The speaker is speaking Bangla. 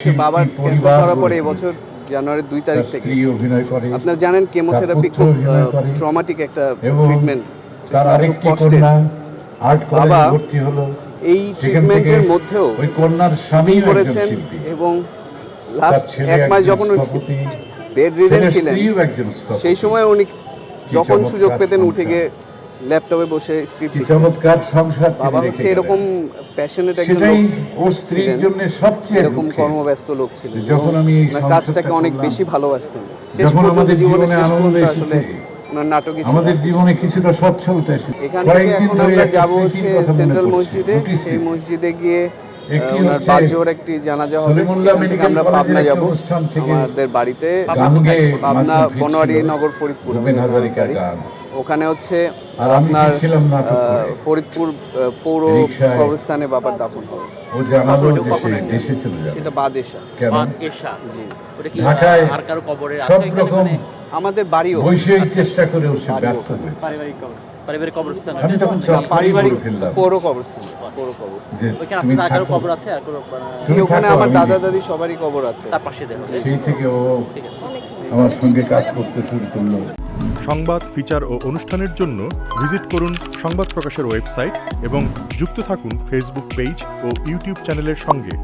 সে বাবার ক্যান্সার ধরা পড়ে এবছর জানুয়ারির দুই তারিখ থেকে আপনারা জানেন কেমোথেরাপি খুব। ট্রমাটিক একটা ট্রিটমেন্ট কষ্টের বাবা এই ট্রিটমেন্টের মধ্যেও স্বামী করেছেন এবং লাস্ট এক মাস যখন বেড রিডেন ছিলেন। সেই সময় উনি যখন সুযোগ পেতেন উঠে গিয়ে ল্যাপটপে বসে স্ক্রিপ্ট চমৎকার সংসার বাবা হচ্ছে এরকম প্যাশনেট একজন লোক ওর স্ত্রীর জন্য সবচেয়ে এরকম কর্মব্যস্ত লোক ছিলেন যখন আমি এই কাজটাকে অনেক বেশি ভালোবাসতেন। শেষ পর্যন্ত আমাদের জীবনে শেষ আনন্দ পর্যন্ত এসেছে, আসলে নাটকই আমাদের জীবনে কিছুটা সচ্ছলতা এসেছে। এখান থেকে এখন আমরা যাব হচ্ছে সেন্ট্রাল মসজিদে। সেই মসজিদে গিয়ে ওনার হচ্ছে একটি জানাজা হবে। আমরা পাবনা যাব। আমাদের বাড়িতে পাবনা বনোয়ারি নগর ফরিদপুর ওখানে হচ্ছে আপনার আহ, ফরিদপুর পৌর কবরস্থানে বাবার দাফন হবে। সেটা বাদেশা বাদ এশা। জি। ওটা কি? ঢাকায় আর কারও কবরে আছে আমাদের বাড়িও বৈষয়িক চেষ্টা করেও সে ব্যর্থ হয়েছে। পারিবারিক কবর পারিবারিক কবরস্থান। আমি তখন পারিবারিক পৌর কবরস্থান পৌর কবরস্থান। কবর আছে? আর ওখানে আমার দাদা দাদি সবারই কবর আছে। তার পাশে সেই থেকে ও আমার সঙ্গে কাজ করতে শুরু করল। সংবাদ ফিচার ও অনুষ্ঠানের জন্য ভিজিট করুন সংবাদ প্রকাশের ওয়েবসাইট এবং যুক্ত থাকুন ফেসবুক পেজ ও ইউটিউব চ্যানেলের সঙ্গে।